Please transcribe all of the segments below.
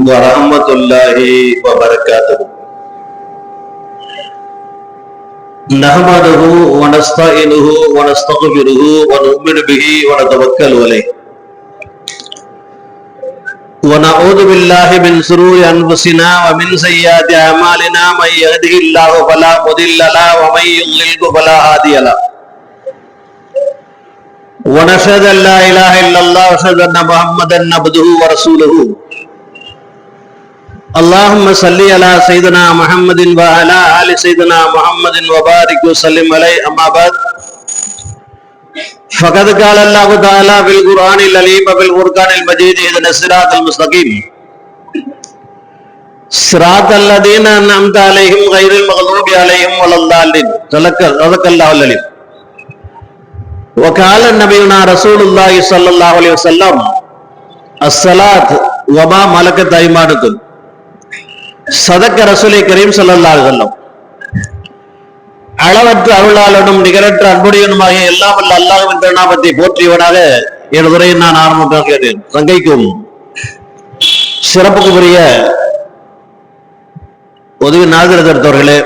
ورحمة الله وبركاته نحمده ونستعينه ونستغفره ونؤمن به ونتوكل عليه ونعوذ بالله من شرور انفسنا ومن سيئات اعمالنا من يهده الله فلا مضل له ومن يضلل فلا هادي له ونشهد ان لا اله الا الله واشهد ان محمدا عبده ورسوله اللهم صل على سيدنا محمد وعلى آل سيدنا محمد وبارك وسلم عليه. أما بعد فقد قال الله تعالى في القرآن العليم وفي القران المجيد اهدنا الصراط المستقيم. صراط الذين أنعمت عليهم غير المغضوب عليهم ولا الضالين. صدق الله العليم وقال نبينا رسول الله صلى الله عليه وسلم الصلاة وما ملكت أيمانكم. சதக்க ரசூலை கரீம் ஸல்லல்லாஹு அலைஹி அளவற்ற அருளாளனும் நிகரற்ற அன்புடையனுமாக எல்லாம் வல்ல அல்லாஹின் திருநாமத்தை போற்றியவனாக எனது உரையை நான் ஆரம்பமாக்கிறேன் சங்கைக்கும் சிறப்புக்குரிய உதவி நாகரிகத்தவர்களே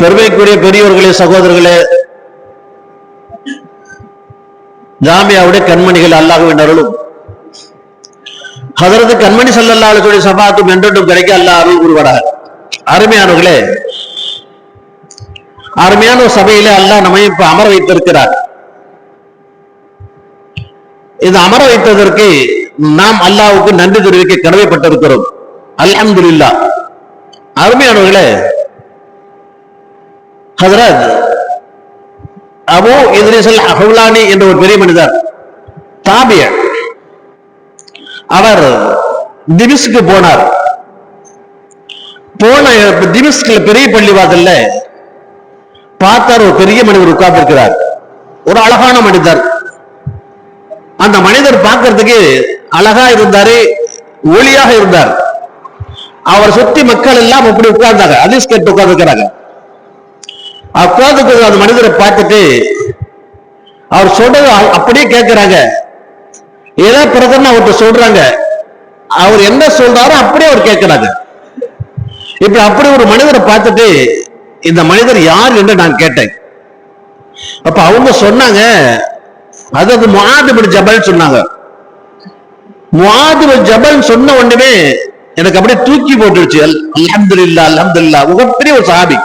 பெருமைக்குரிய பெரியவர்களே சகோதரர்களே ஜாமியாவுடைய கண்மணிகள் அல்லாஹுவின் அருளும் ஹதரத்து கண்மணி சல்லல்லாஹுடைய சபாத்தும் என்றென்றும் கிடைக்க அல்லாஹ் அருள் அருமையானவர்களே அருமையான ஒரு சபையில அல்லாஹ் நம்மை இப்ப அமர வைத்திருக்கிறார். இது அமர வைத்ததற்கு நாம் அல்லாவுக்கு நன்றி தெரிவிக்க கடமைப்பட்டிருக்கிறோம். அல்ஹம்துலில்லாஹ். அருமையானவர்களே ஹதரத் அபு இத்ரிசல் அஹுலானி என்ற ஒரு பெரிய மனிதர் தாபிய அவர் திமிஸ்க்கு போனார். போன திமிஸ்க்ல பெரிய பள்ளிவாசல்ல பார்த்தார் ஒரு பெரிய மனிதர் உட்கார்ந்திருக்கிறார். ஒரு அழகான மனிதர். அந்த மனிதர் பார்க்கறதுக்கு அழகா இருந்தாரு ஒளியாக இருந்தார். அவர் சுத்தி மக்கள் எல்லாம் அப்படி உட்கார்ந்தாங்க அதிஸ் கேட்டு உட்கார்ந்துருக்கிறாங்க. உட்கார்ந்து அந்த மனிதரை பார்த்துட்டு அவர் சொல்றது அ- அப்படியே கேட்கிறாங்க ஏதோ பிரதமர் அவர்கிட்ட சொல்றாங்க. அவர் என்ன சொல்றாரோ அப்படியே அவர் கேட்கிறாங்க இப்ப அப்படி ஒரு மனிதரை பார்த்துட்டு இந்த மனிதர் யார் என்று நான் கேட்டேன். அப்ப அவங்க சொன்னாங்க அது அது ஜபல் சொன்னாங்க. முஆதுபின் ஜபல் சொன்ன உடனே எனக்கு அப்படியே தூக்கி போட்டுருச்சு. இல்லா அலமது இல்லா மிகப்பெரிய ஒரு சாபி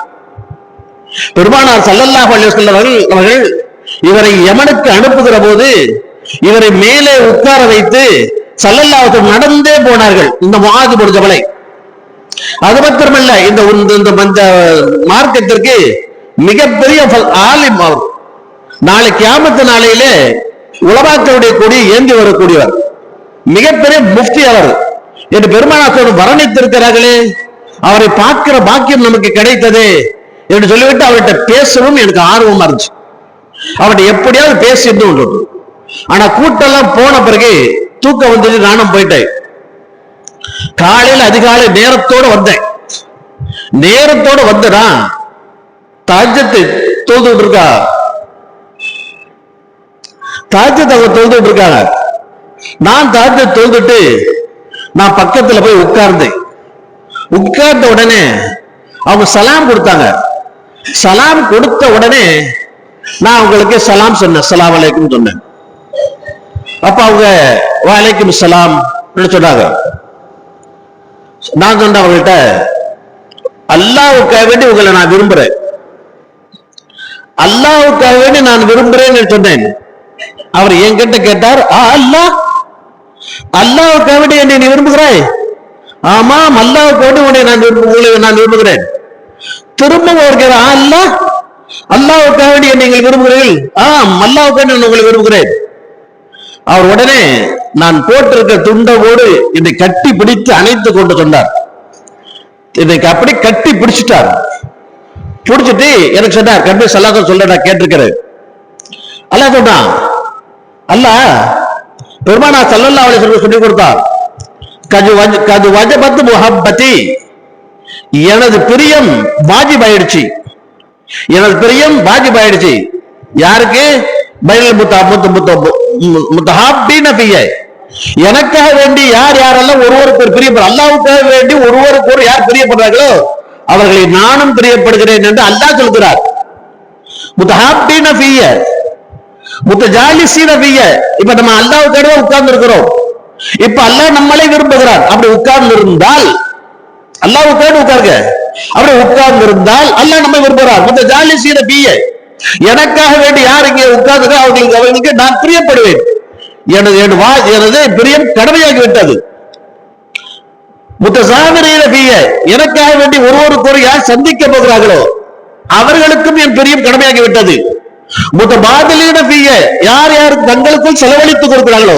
பெருமானார் சல்லல்லாஹ் அலைஹி அவர்கள் அவர்கள் இவரை யமனுக்கு அனுப்புகிற போது இவரை மேலே உட்கார வைத்து ஸல்லல்லாஹு நடந்தே போனார்கள் இந்த முஆது ஜபலை. அது மாத்திரமல்ல இந்த இந்த- இந்த மார்க்கத்திற்கு மிகப்பெரிய ஆலிம் அவர். நாளை கியாமத்து நாளையிலே உலமாக்களுடைய கொடி ஏந்தி வரக்கூடியவர். மிகப்பெரிய முஃப்தி அவர். என்று பெருமானாத்தோடு வர்ணித்திருக்கிறார்களே அவரை பார்க்கிற பாக்கியம் நமக்கு கிடைத்ததே என்று சொல்லிவிட்டு அவர்கிட்ட பேசவும் எனக்கு ஆர்வமா இருந்துச்சு. அவர்கிட்ட எப்படியாவது பேசிட்டு உண்டு ஆனா கூட்டம்லாம் போன பிறகு தூக்கம் வந்துட்டு நானும் போயிட்டேன். காலையில அதிகாலை நேரத்தோட வந்தேன். நேரத்தோட வந்தனா தாஜத்தை தொழுதுட்டு இருக்கா? தாஜத்தை அவங்க தொழுதுட்டு இருக்காங்க. நான் தாஜத்தை தொழுதுட்டு நான் பக்கத்துல போய் உட்கார்ந்தேன். உட்கார்ந்த உடனே அவங்க சலாம் கொடுத்தாங்க. சலாம் கொடுத்த உடனே நான் அவங்களுக்கு சலாம் சொன்னேன். சலாம் அலைக்கும் சொன்னேன். அப்ப அவங்க வாலைக்கும் சலாம் சொன்னாங்க. நான் சொன்ன அவங்கள்ட்ட அல்லாவுக்காக வேண்டி உங்களை நான் விரும்புறேன். அல்லாவுக்காக வேண்டி நான் விரும்புறேன்னு சொன்னேன். அவர் என்கிட்ட கேட்டார் ஆ அல்லாஹ் அல்லாவுக்காக வேண்டி என்னை நீ விரும்புகிறாய்? ஆமாம் அல்லாவுக்கு வேண்டி உன்னை நான் விரும்பு- உங்களை நான் விரும்புகிறேன். திரும்ப அவர் ஆ அல்லாஹ் அல்லாவுக்காக வேண்டி என்னை நீங்கள் விரும்புகிறீர்கள்? ஆம் அல்லாவுக்காக நான் உங்களை விரும்புகிறேன். அவர் உடனே நான் போட்டிருக்க துண்டவோடு என்னை கட்டி பிடித்து அணைத்து கொண்டு சொன்னார். என்னை அப்படி கட்டி பிடிச்சிட்டார். பிடிச்சிட்டு எனக்கு சொன்னார் கம்பி சல்லாத சொல்ல நான் கேட்டிருக்கிறேன். அல்லாஹ் சொன்னான் அல்லாஹ் பெருமானா சல்லல்லா அவளை வஸல்லம் சொல்லி கொடுத்தார் கது வஜ கது வஜபத் முஹப்பதி எனது பிரியம் வாஜிப் ஆயிடுச்சு எனது பிரியம் வாஜிப் ஆயிடுச்சு யாருக்கு? பைனல் முத்த முத்த எனக்காக வேண்டி யார் யாரெல்லாம் ஒருவருக்கு ஒரு பிரியப்படுற அல்லாவுக்காக வேண்டி ஒருவருக்கு ஒரு யார் பிரியப்படுறார்களோ அவர்களை நானும் பிரியப்படுகிறேன் என்று அல்லாஹ் சொல்கிறார். முத்தஹாப்டீன ஃபிய முத்தஜாலிசீன பிய இப்ப நம்ம அல்லாவுக்காக உட்கார்ந்து இருக்கிறோம் இப்ப அல்லாஹ் நம்மளை விரும்புகிறார். அப்படி உட்கார்ந்து இருந்தால் அல்லாவுக்காக உட்காருங்க. அப்படி உட்கார்ந்து இருந்தால் அல்லாஹ் நம்மை விரும்புகிறார். முத்தஜாலிசீன பிய எனக்காக வேண்டி யார் இங்கே உட்கார்ந்து அவர்களுக்கு அவர்களுக்கு நான் பிரியப்படுவேன். எனது என் வா எனது பிரியம் கடமையாகி விட்டது பிய எனக்காக வேண்டி ஒருவருக்கொரு ஒரு யார் சந்திக்க போகிறார்களோ அவர்களுக்கும் என் பிரியம் கடமையாகி விட்டது முத்த பாதலீன பிய யார் யார் தங்களுக்கும் செலவழித்துக் கொடுக்கிறார்களோ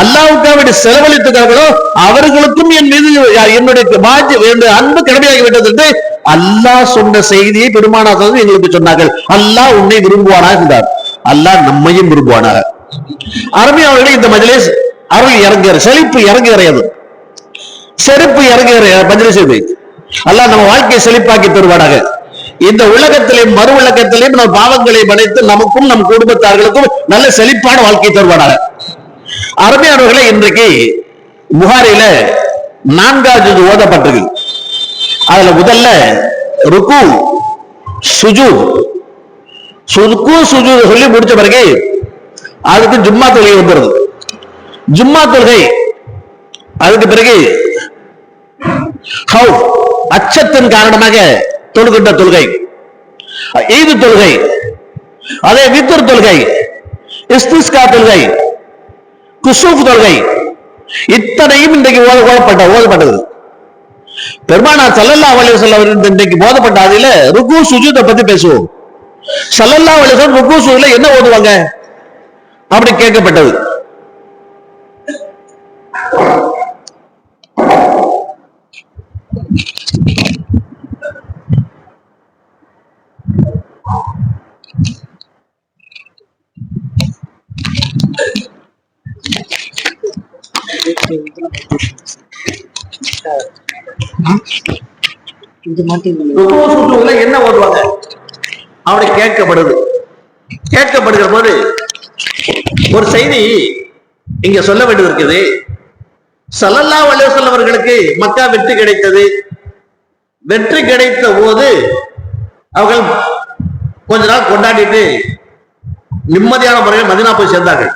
அல்லாவுக்காக வேண்டி செலவழித்துக்கிறார்களோ அவர்களுக்கும் என் மீது என்னுடைய என்னுடைய அன்பு கடமையாகி விட்டது என்று அல்லாஹ் சொன்ன செய்தியை பெருமானார் எங்களுக்கு சொன்னார்கள். அல்லாஹ் உன்னை விரும்புவானாக இருந்தார். அல்லாஹ் நம்மையும் விரும்புவானாக. அரபி இந்த மஜிலே அருள் இறங்குகிற செழிப்பு இறங்குகிறது. செருப்பு இறங்குகிற மஜிலே இது. அல்லாஹ் நம்ம வாழ்க்கையை செழிப்பாக்கி தருவானாக. இந்த உலகத்திலையும் மறு உலகத்திலேயும் நம்ம பாவங்களை படைத்து நமக்கும் நம் குடும்பத்தார்களுக்கும் நல்ல செழிப்பான வாழ்க்கை தருவானாக. அரபியானவர்களே இன்றைக்கு புகாரில நான்காவது ஓதப்பட்டிருக்கு. அதுல முதல்ல ருக்கு சுஜு. சுருக்கு சுஜு சொல்லி முடிச்ச பிறகு அதுக்கு ஜும்மா தொழுகை வந்துடுது ஜும்மா தொழுகை அதுக்கு பிறகு ஹவு அச்சத்தின் காரணமாக தொழுகின்ற தொழுகை. ஈது தொழுகை அதே வித்தர் தொழுகை இஸ்திஸ்கா தொழுகை குசூஃப் தொழுகை இத்தனையும் இன்றைக்கு ஓதப்பட்ட ஓதப்பட்டது. பெருமானார் சல்லல்லா அலைஹி செல்ல இன்றைக்கு போதப்பட்ட அதில ருக்கு சுஜூதை பத்தி பேசுவோம் சல்லல்லா அலைஹி ருக்கு சுஜூல என்ன ஓதுவாங்க அப்படி கேட்கப்பட்டது Thank you. என்ன ஓடுவாங்க அவனை கேட்கப்படுது. கேட்கப்படுகிற போது ஒரு செய்தி இங்க சொல்ல வேண்டியது இருக்குது சல்லல்லா அலைஹி அவர்களுக்கு மக்கா வெற்றி கிடைத்தது. வெற்றி கிடைத்த போது அவர்கள் கொஞ்ச நாள் கொண்டாடிட்டு நிம்மதியான முறையில் மதினா போய் சேர்ந்தார்கள்.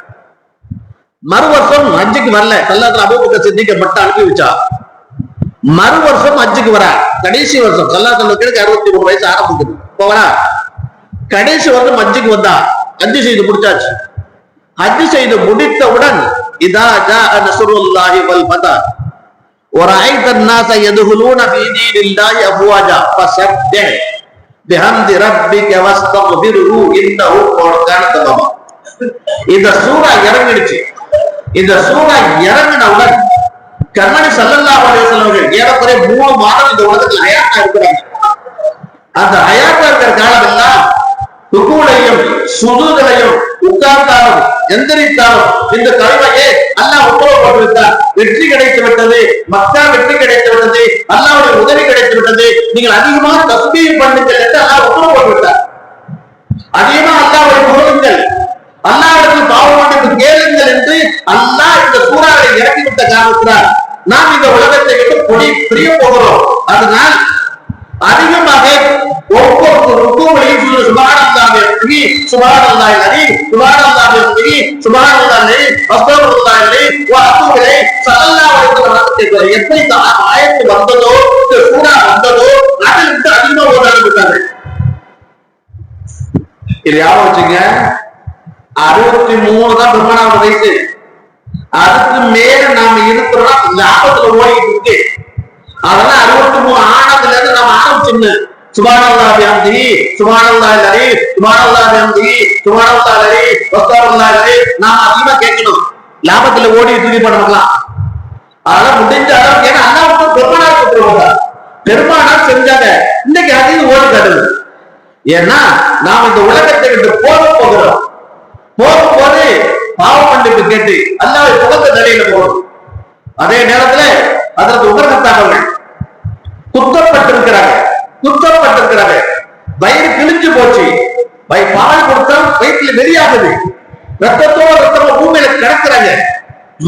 மறு வருஷம் ஹஜ்ஜுக்கு வரல கல்லாத்துல அபூபக்க சித்திக்க மட்டும் அனுப்பி வச்சா மறு வருஷம் ஹஜ்ஜுக்கு வர கடைசி வருஷம் கல்லாத்துல அறுபத்தி மூணு வயசு ஆரம்பிக்குது போவரா கடைசி வருஷம் ஹஜ்ஜுக்கு வந்தா ஹஜ்ஜு செய்து முடிச்சாச்சு ஹஜ் செய்து முடித்தவுடன் இதா ஜா நஸ்ருல்லாஹி வல் ஃபதா ورأيت الناس يدخلون في دين الله أفواجا فسبح بحمد ربك واستغفره إنه كان توابا இந்த சூறா இறங்கிடுச்சு இந்த சூறா இறங்கினவுடன் கர்மணி சல்லல்லாஹு அலைஹி ஏறக்குறைய மூணு மாதம் இந்த உலகத்தில் ஹயாத்தா இருக்கிறாங்க. அந்த ஹயாத்தா இருக்கிற காலமெல்லாம் ருக்குலையும் சுதுகளையும் உட்கார்ந்தாலும் எந்திரித்தாலும் இந்த தலைமையை அல்லாஹ் உத்தரவுப்பட்டிருந்தார் வெற்றி கிடைத்து விட்டது மக்கா வெற்றி கிடைத்து விட்டது அல்லாவுடைய உதவி கிடைத்து விட்டது. நீங்கள் அதிகமாக தஸ்மீர் பண்ணுங்கள் என்று அல்லாஹ் உத்தரவு அதிகமா அல்லாஹ்வை புகழுங்கள் அல்லாவிடத்தில் பாவ கேளுங்கள் என்று அல்லாஹ் இந்த சூறாவை இறக்கி விட்ட காரணத்தினால் நாம் இந்த உலகத்தை விட்டு பொடி பிரிய போகிறோம் அதனால் அதிகமாக ஒவ்வொரு ருக்குகளையும் சொல்லு சுபஹானல்லாஹி அலி சுபஹானல்லாஹி அலி சுபஹானல்லாஹி அலி சுபஹானல்லாஹி அஸ்தக்ஃபிருல்லாஹி அலி வ அத்தூபு இலைஹி அலைஹி வஸல்லம் எப்படி இந்த ஆயத்து வந்ததோ இந்த சூரா வந்ததோ அதை அதிகமா ஓட ஆரம்பித்தாங்க இது ஞாபகம் வச்சுங்க? அறுபத்தி மூணு தான் பிரம்மணாவது வயசு. அதுக்கு மேல நாம இருக்கிறோம். லாபத்துல ஓடிட்டு இருக்கு. அதெல்லாம் அறுபத்தி மூணு ஆனதுல இருந்து நம்ம ஆரம்பிச்சிருந்தோம் சுபானல்லா வியாந்தி சுபானல்லா லரி சுபானல்லா வியாந்தி சுபானல்லா லரி வஸ்தகுல்லாஹ் லரி நாம அதிகமா கேட்கணும். லாபத்துல ஓடி துதி பண்ணலாம் அதெல்லாம் முடிஞ்ச அளவுக்கு ஏன்னா அல்லாஹ் பெருமானார் கொடுத்துருவாங்க. பெருமானார் செஞ்சாங்க. இன்னைக்கு அதையும் ஓடி காட்டுது. ஏன்னா நாம் இந்த உலகத்தை விட்டு போக போகிறோம். போகும்போது பாவ மன்னிப்பு கேட்டு அல்லாவை புகழ்ந்த நிலையில போகணும் அதே நேரத்துல அதற்கு உபகத்தார்கள் குத்தப்பட்டிருக்கிறாங்க குத்தப்பட்டிருக்கிறாங்க வயிறு கிழிஞ்சு போச்சு. வை பால் கொடுத்தா வயிற்றுல வெறியாகுது ரத்தத்தோட ரத்தமா பூமியில கிடக்குறாங்க.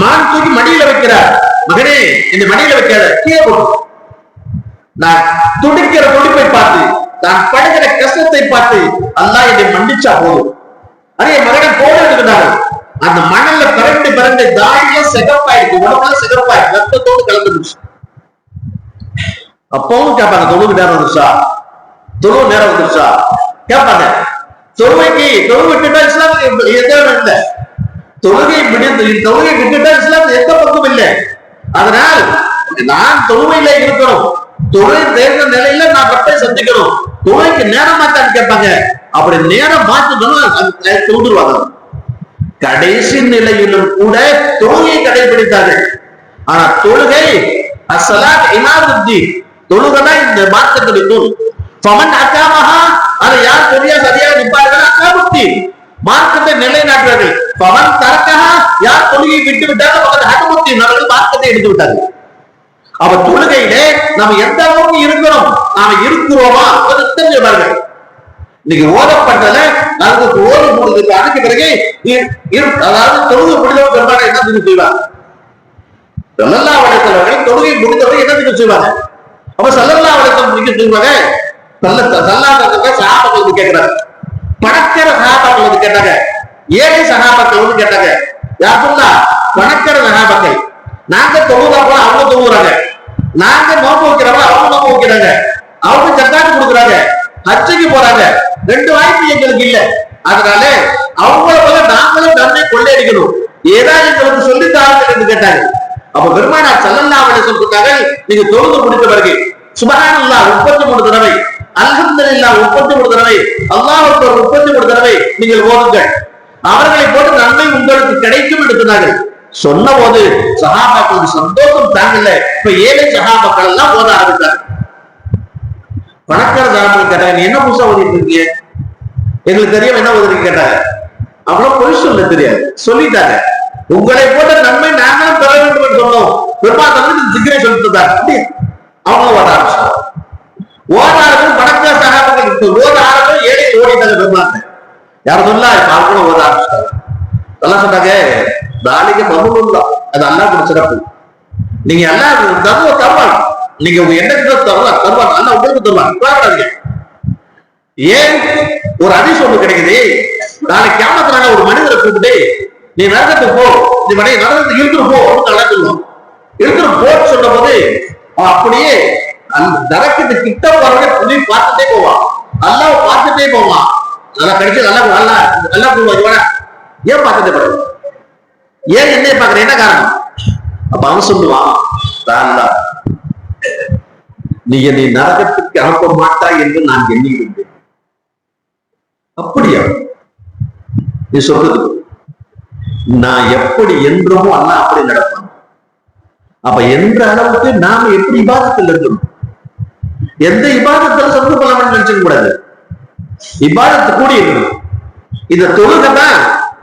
மான் தூக்கி மடியில வைக்கிறார். மகனே இந்த மடியில வைக்காத கீழே போடு. நான் துடிக்கிற துடிப்பை பார்த்து நான் படுகிற கஷ்டத்தை பார்த்து அல்லாஹ் என்னை மன்னிச்சா போதும். அதே மகனை அந்த மணல்ல பிறண்டு பிறண்டு தாடியா சிகப்பாயிருக்கு உடம்புல சிகப்பாயிருக்கு ரத்தத்தோடு கலந்துருச்சு அப்பவும் கேட்பாங்க தொழுவு நேரம் வந்துருச்சா? தொழுவு நேரம் வந்துருச்சா? கேட்பாங்க தொழுவைக்கு தொழு விட்டுட்டா இஸ்லாம் எந்த இல்லை? தொழுகை விடுத்து தொழுகை விட்டுட்டா இஸ்லாம் எந்த பக்கம் இல்லை. அதனால் நான் தொழுவையில இருக்கணும். தொழில் தேர்ந்த நிலையில நான் ரப்பை சந்திக்கணும். தொழுகைக்கு நேரம் மாத்தான்னு கேட்பாங்க அப்படி நேரம் மாத்தணும் தோன்றுவாங்க கடைசி நிலையிலும் கூட தொழுகையை கடைபிடித்தார்கள். ஆனா தொழுகை அசலாத் இமாமுத்தி தொழுகை இந்த மார்க்கத்துடைய நூல். பவன் அக்காமஹா அதை யார் சரியா சரியா நிற்பார்கள் அக்காமுத்தி மார்க்கத்தை நிலைநாட்டுவார்கள். பவன் தரக்கஹா யார் தொழுகையை விட்டு விட்டார்கள் அவர்கள் அகமுத்தி அவர்கள் மார்க்கத்தை எடுத்து விட்டார்கள். அவ தொழுகையிலே நம்ம எந்த அளவுக்கு இருக்கிறோம்? நாம இருக்கிறோமா? அது பாருங்க இன்னைக்கு ஓதப்பட்டதுல நமக்கு ஓது போடுது அதுக்கு பிறகு அதாவது தொழுகை முடிந்தவங்க பெருமாள் என்ன திருப்பி செய்வாங்க சல்லல்லா வளர்த்தவர்கள் தொழுகை முடிந்தவர்கள் என்ன திருப்பி செய்வாங்க? அப்ப சல்லல்லா வளர்த்தம் முடிக்க செய்வாங்க? நல்ல சல்லாதவங்க சகாபாக்கள் வந்து கேட்கிறாங்க பணக்கிற சகாபாக்கள் வந்து கேட்டாங்க. ஏழை சகாபாக்கள் வந்து கேட்டாங்க. யாருன்னா பணக்கிற சகாபாக்கள் நாங்க தொழுதா போல அவங்க தொழுகிறாங்க நாங்க நோம்பு வைக்கிறவங்க அவங்க நோம்பு வைக்கிறாங்க. அவங்க ஜக்காத்து கொடுக்குறாங்க. ஹஜ்ஜுக்கு போறாங்க. ரெண்டு வாய்ப்பு எங்களுக்கு இல்ல. அதனால அவங்கள போல நாங்களும் நன்மை கொள்ளையடிக்கணும். ஏதாவது எங்களுக்கு சொல்லி தாருங்கள் என்று கேட்டாங்க அப்ப பெருமானார் சல்லல்லா அலைஹி வஸல்லம் சொன்னார்கள் நீங்க தொழுது முடித்த பிறகு சுபஹானல்லாஹ் முப்பத்தி மூணு தடவை அல்ஹம்துலில்லாஹ் முப்பத்தி மூணு தடவை அல்லாஹ் அக்பர் முப்பத்தி மூணு தடவை நீங்கள் ஓதுங்கள். அவர்களை போட்டு நன்மை உங்களுக்கு கிடைக்கும் என்று சொன்னார்கள். சொன்ன போது சகாபாக்களுக்கு சந்தோஷம் தாங்கல. இப்ப ஏழை சகாபாக்கள் எல்லாம் ஓத ஆரம்பித்தார்கள் பணக்கார சகாபாக்கள் கேட்டாங்க "நீ என்ன புதுசா ஓதிட்டு இருக்கீங்க எங்களுக்கு தெரியும் என்ன ஓதுறீங்க கேட்டாங்க. அவ்வளவு பொய் சொல்ல தெரியாது. சொல்லிட்டாங்க. உங்களை போட்ட நன்மை நாங்களும் பெற வேண்டும் என்று சொன்னோம். பெருமாள் திக்கரை சொல்லிட்டு அப்படி அவங்களும் ஓட ஆரம்பிச்சோம் ஓட ஆரம்பிச்சு பணக்கார சகாபாக்கள் இருக்கு. ஓத ஆரம்பிச்சு ஏழை ஓடிட்டாங்க பெருமாள் யாரும் சொல்லா இப்ப அவங்க கூட ஓத ஆரம்பிச்சிட்டாங்க. எல்லாம் சொன்னாங்க நாளைக்கு மதுலாம் அது அல்லா கூட சிறப்பு. நீங்க எல்லாம் தருவோம் தருவாங்க நீங்க உங்க என்ன தருவா தருவாங்க அல்ல உங்களுக்கு தருவாங்க உட்காராதீங்க. ஏன்? ஒரு அதிசயம் ஒண்ணு கிடைக்குது. நாளைக்கு கேமத்துல ஒரு மனிதரை கூப்பிட்டு நீ நரகத்துக்கு போ. நீ மனைவி நரகத்துக்கு இழுத்துட்டு போ. அப்படின்னு நல்லா சொல்லுவான் இழுத்துட்டு போன்னு சொன்ன போது அப்படியே அந்த நரக்கத்து கிட்ட போறவங்க புள்ளி பார்த்துட்டே போவான். நல்லா பார்த்துட்டே போவான். நல்லா கிடைச்சது நல்லா நல்லா நல்லா போவான் ஏன் பார்த்துட்டே போறேன் ஏன் என்னைய பாக்குறேன் என்ன காரணம்? அப்ப அவன் சொல்லுவான் தான். நீ என்னை நரகத்துக்கு அனுப்ப மாட்டாய் என்று நான் எண்ணியிருந்தேன். அப்படியா? நீ சொல்றது நான் எப்படி என்றமோ அண்ணா அப்படி நடப்பான். அப்ப என்ற அளவுக்கு நாம எப்படி விவாதத்தில் இருக்கணும் எந்த விவாதத்தில் சொந்த கொள்ளாமல் நினைச்சுக்க கூடாது. விவாதத்து கூடி இருக்கணும். இந்த தொழுகை தான்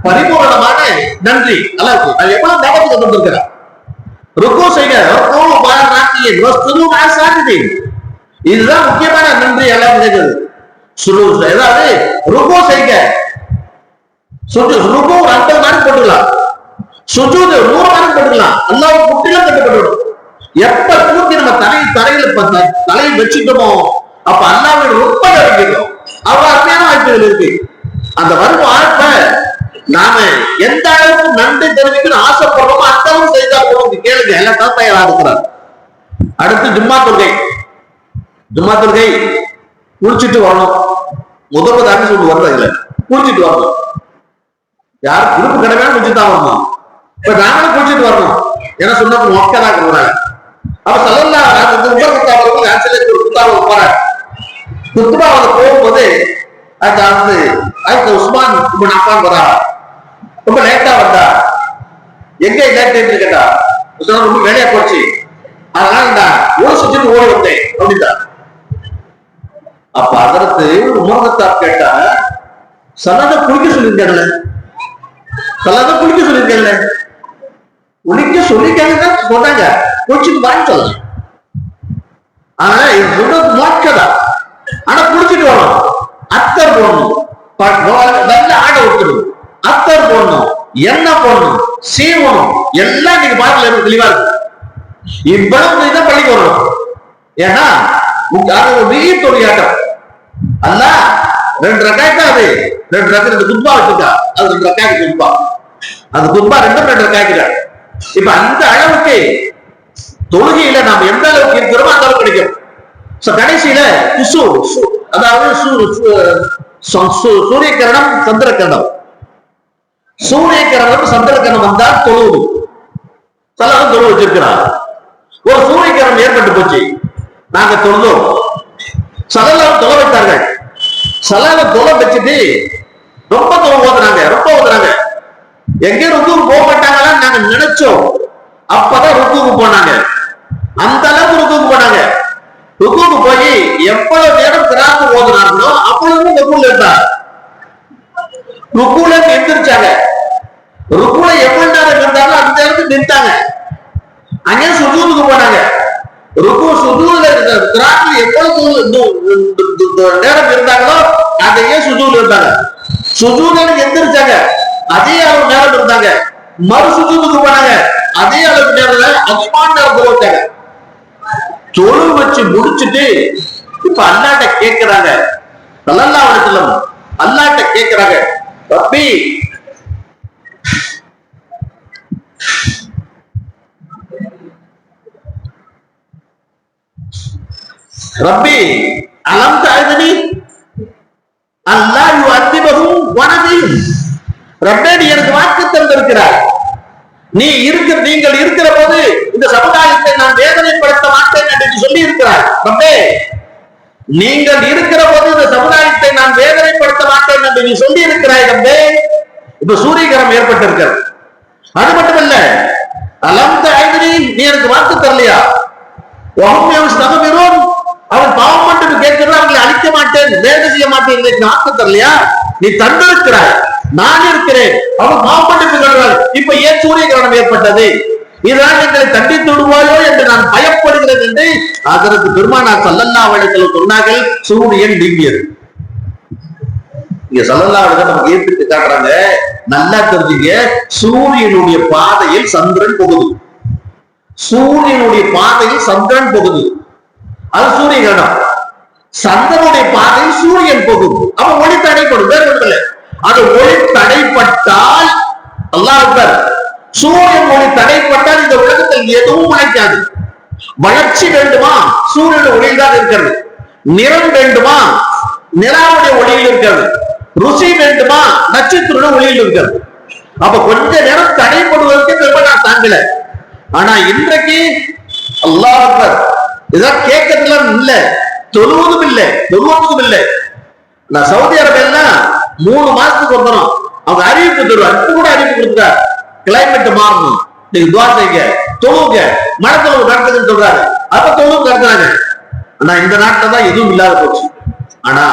பரிபூரணமான நன்றி. நல்லா இருக்கு நான் எவ்வளவு ஞாபகத்துக்கு வந்திருக்கிறேன் ருக்கு செய்க. ருக்கு பாராட்டியன் வஸ்துரு மாசாட்டின் இதுதான் முக்கியமான நன்றி எல்லாம் கிடைக்கிறது சுருஸ் ஏதாவது ருக்கு செய்க. சுஜு ருக்கு ஒரு ஐம்பது மார்க் போட்டுக்கலாம். சுஜூது நூறு மார்க் போட்டுக்கலாம். எல்லாம் முற்றிலும் கட்டுப்பட்டுடும் எப்ப தூக்கி நம்ம தலை தரையில தலையை வச்சுட்டோமோ அப்ப அல்லாவுடைய ரொம்ப நம்பிக்கிறோம் அவ்வளவு அருமையான வாய்ப்புகள் இருக்கு. அந்த வரும் வாய்ப்பை நாம எந்த அளவுக்கு நன்றி தெரிவிக்கணும் ஆசைப்படுறோமோ அந்த அளவுக்கு கேளுங்க எல்லாம் தான் தயாரா இருக்கிறார் அடுத்து ஜும்மா தொழுகை ஜும்மா தொழுகை குளிச்சுட்டு வரணும். முதல் தாண்டி சொல்லி வருது இதுல. குளிச்சுட்டு வரணும். யார்? குறுப்பு கடமையா குளிச்சுட்டு தான் வரணும். இப்ப நாங்களும் குளிச்சுட்டு வரணும். ஏன்னா சொன்ன மக்களா இருக்கிறாங்க. அப்ப சொல்லலாம் நான் வந்து உபகத்தா அவர்கள் ஆக்சுவலி ஒரு குத்தாவை போறாங்க. குத்துபாவில் போகும்போது அது வந்து அதுக்கு உஸ்மான் இப்ப அப்பான் வரா ரொம்ப லேட்டா வந்தா. எங்க லேட் கேட்டா ரொம்ப வேலையா போச்சு. அதனால நான் ஊரை சுத்திட்டு ஓடி வந்தேன் அப்படின்னா. அப்ப அதற்கு உமர்கத்தா கேட்டா சலத குளிக்க சொல்லியிருக்கல சலத குளிக்க சொல்லியிருக்கல குளிக்க சொல்லிருக்காங்க சொன்னாங்க. குளிச்சுட்டு வாங்கி சொல்லலாம் ஆனா இது சொல்றது மோட்சதான் ஆனா குளிச்சுட்டு வரணும். அத்தர் போடணும். நல்ல ஆடை விட்டுடும் அத்தர் போடணும். என்ன போடணும் சீவனம் எல்லாம் நீங்க பாடல இருக்கு தெளிவா இருக்கு. இவ்வளவு இதை பள்ளிக்கு வரணும். ஏன்னா உங்க- அது ஒரு பெரிய தொழிலாட்டம் அல்ல ரெண்டு ரக்காய்க்கு அது. ரெண்டு ரக்காய் ரெண்டு குத்பா வச்சிருக்கா. அது ரெண்டு ரக்காய்க்கு குத்பா அந்த குத்பா ரெண்டும் ரெண்டு ரக்காய்க்குகள் இப்ப அந்த அளவுக்கு தொழுகையில நாம் எந்த அளவுக்கு இருக்கிறோமோ அந்த அளவுக்கு கிடைக்கும். சோ கடைசியில குசு அதாவது சு- சு- சூரிய கிரணம் சந்திர கிரணம் சூரிய கிரணம் சந்திர கிரணம் வந்தால் தொழுவு சிலரும் தொழு வச்சிருக்கிறார் ஒரு சூரிய கிரணம் ஏற்பட்டு போச்சு. நாங்க தொழுதோம். சலலம் தொலை வைத்தார்கள். சலல தொலை வச்சுட்டு ரொம்ப தொலை ஓதுறாங்க ரொம்ப ஓதுறாங்க. எங்க ருக்குக்கு போக மாட்டாங்களான்னு நாங்க நினைச்சோம். அப்பதான் ருக்குக்கு போனாங்க. அந்த அளவுக்கு ருக்குக்கு போனாங்க. ருக்குக்கு போய் எவ்வளவு நேரம் திராக்கு ஓதுனார்களோ அவ்வளவு ருக்குல இருந்தார். ருக்குல ருக்குல எவ்வளவு நேரம் இருந்தாலும் அந்த இடத்துக்கு நின்றாங்க அங்கே சுஜூதுக்கு போனாங்க. ருக்கு சுஜூதுல இருந்த கிராமத்துல எவ்வளவு நேரம் இருந்தாங்களோ அதையே சுஜூதுல இருந்தாங்க. சுஜூதுல எந்திரிச்சாங்க. அதே அளவு நேரம் இருந்தாங்க. மறு சுஜூதுக்கு போனாங்க. அதே அளவு நேரம் அதிகமான நேரம் போட்டாங்க தொழு வச்சு முடிச்சுட்டு இப்ப அல்லாட்ட கேட்கிறாங்க நல்லா அலிஸ்லம் அல்லாட்ட கேக்குறாங்க. ரப்பி ரப்பி அலம் தாழ்தனி அல்லாஹ் அத்திபகும் வனதையும் ரப்பே நீ எனக்கு வாக்கு தந்திருக்கிறார் நீ இருக்கிற நீங்கள் இருக்கிற போது இந்த சமுதாயத்தை நான் வேதனைப்படுத்த மாட்டேன் என்று சொல்லி இருக்கிறார் ரப்பே நீங்கள் இருக்கிற போது இந்த சமுதாயத்தை நான் வேதனைப்படுத்த மாட்டேன் என்று நீ சொல்லி இருக்கிறாய் ரப்பே இப்ப சூரியகரம் ஏற்பட்டிருக்கிறது. அது மட்டுமல்ல அலம் தாழ்தனி நீ எனக்கு வாக்கு தரலையா? தகவலும் அவன் பாவம் மட்டும் கேட்கிறது அவங்களை அழிக்க மாட்டேன் வேலை செய்ய மாட்டேன் என்று வாக்கு தரலையா? நீ தந்திருக்கிறாய் நான் இருக்கிறேன். அவன் பாவம் மட்டும் இப்ப ஏன் சூரிய கிரகணம் ஏற்பட்டது? இதனால் எங்களை தண்டித்து விடுவாயோ என்று நான் பயப்படுகிறேன் என்று அதற்கு பெருமானார் சல்லல்லா வழக்கில் சொன்னார்கள். சூரியன் நீங்கியது. இங்க சல்லல்லா நமக்கு ஏற்றுக்கு காட்டுறாங்க. நல்லா தெரிஞ்சுங்க. சூரியனுடைய பாதையில் சந்திரன் போகுது சூரியனுடைய பாதையில் சந்திரன் போகுது அது சூரிய கிரகணம் சந்திரனுடைய பாதையில் சூரியன் போகுது அப்ப ஒளி தடைப்படும். வேற ஒன்றுல அது ஒளி தடைப்பட்டால் நல்லா அக்பர். சூரியன் ஒளி தடைப்பட்டால் இந்த உலகத்தில் எதுவும் உழைக்காது. வளர்ச்சி வேண்டுமா? சூரியன் ஒளியில் தான் இருக்கிறது. நிறம் வேண்டுமா? நிலாவுடைய ஒளியில் இருக்கிறது. ருசி வேண்டுமா? நட்சத்திரம் ஒளியில் இருக்கிறது அப்ப கொஞ்ச நேரம் தடைப்படுவதற்கு நான் தாங்கல ஆனா இன்றைக்கு அல்லாஹ் அக்பர் இதெல்லாம் கேட்கறதுலாம் இல்ல. தொழுவதும் இல்லை. தொழுவதும் இல்லை. நான் சவுதி அரேபியா மூணு மாசத்துக்கு வந்துடும் அவங்க அறிவிப்பு தருவார். இப்ப கூட அறிவிப்பு கொடுத்தார் கிளைமேட் மாறணும். நீங்க துவா செய்யுங்க. தொழுவுங்க மனத்துல தொழுவு நடக்குதுன்னு சொல்றாரு. அப்ப தொழுவும் நடத்துறாங்க. ஆனா இந்த நாட்டுல தான் எதுவும் இல்லாத போச்சு. ஆனா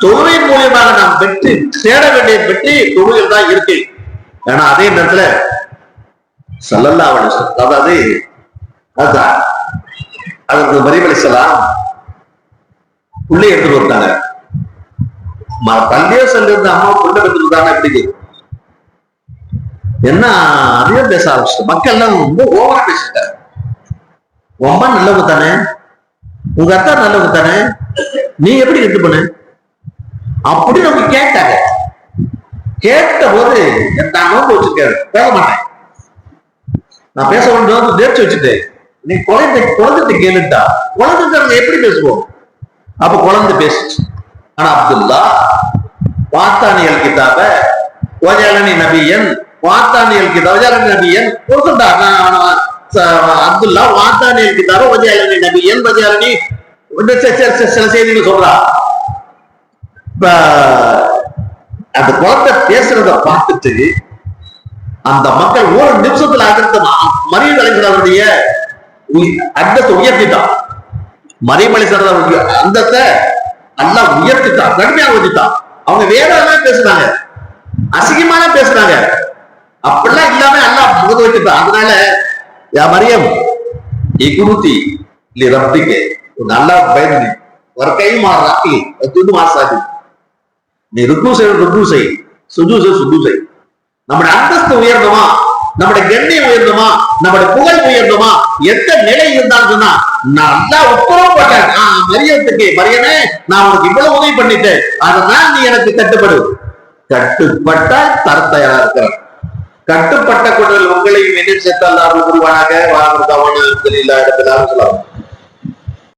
தொழுகை மூலியமாக நாம் வெற்றி தேட வேண்டிய வெற்றி தொழுகையில் தான் இருக்கு. ஆனா அதே நேரத்துல சல்லல்லா அதாவது அதுதான் அதற்கு மரியம் செல்லாம் உள்ளே எடுத்துட்டு வந்தாங்க ம- பள்ளியே அம்மா உள்ள பெற்றிருந்தாங்க எப்படி என்ன அதையே பேச ஆரம்பிச்சு மக்கள் எல்லாம் ரொம்ப ஓவரா பேசிட்டாங்க. உன் அம்மா நல்லவங்க தானே? உங்க அத்தா நல்லவங்க தானே? நீ எப்படி இது பண்ண? அப்படி நம்ம கேட்டாங்க. கேட்ட போது நான் நோக்கு வச்சிருக்காரு பேச மாட்டேன். நான் பேச வேண்டிய வந்து தேர்ச்சி வச்சுட்டேன் நீ குழந்தை குழந்தை கேளுட்டா குழந்தை எப்படி பேசுவோம்? அப்ப குழந்தை பேசுச்சு. ஆனா அப்துல்லா வாத்தானியல் கிதாப வஜாலனி நபியன் வாத்தானியல் கிதாப வஜாலனி நபியன் கொடுத்துட்டா நான் அப்துல்லா வாத்தானியல் கிதாப வஜாலனி நபியன் வஜாலனி சில- செய்திகள் சொல்றா. அந்த குழந்தை பேசுறத பார்த்துட்டு அந்த மக்கள் ஒரு நிமிஷத்துல அடுத்த மரியம் அலைகிறவருடைய அந்தத்தை உயர்த்திட்டான். மரியம் அழைக்கிறவருடைய அந்தத்தை அல்லா உயர்த்திட்டான் கடுமையாக உயர்த்திட்டான். அவங்க வேற எல்லாம் பேசுனாங்க. அசிங்கமான பேசுனாங்க. அப்படிலாம் இல்லாம அல்லா முகத வச்சுட்டான் அதனால யா மரியம் இகுருத்தி இல்லை ரப்பிக்கு நல்லா பயந்து ஒரு கை மாறாக்கி துண்டு மாசாக்கி நீ ருக்கு செய் ருக்கு செய் சுஜு செய் சுஜு செய். நம்முடைய அந்தஸ்து உயர்ந்துமா? நம்முடைய கண்ணியம் உயர்ந்துமா? நம்முடைய புகழ் உயர்ந்துமா? எந்த நிலை இருந்தாலும் சொன்னா நல்லா உத்தரவு போட்டேன். நான் மரியத்துக்கு மரியனே நான் உனக்கு இவ்வளவு உதவி பண்ணிட்டேன். அதனால் நீ எனக்கு கட்டுப்படு. கட்டுப்பட்ட தரத்தையா இருக்கிறேன். கட்டுப்பட்ட குடல் உங்களையும் என்ன சேர்த்தால் உருவாக புரிவானாக? வாழ்க்கை கவனம் இடத்துல சொல்லலாம்.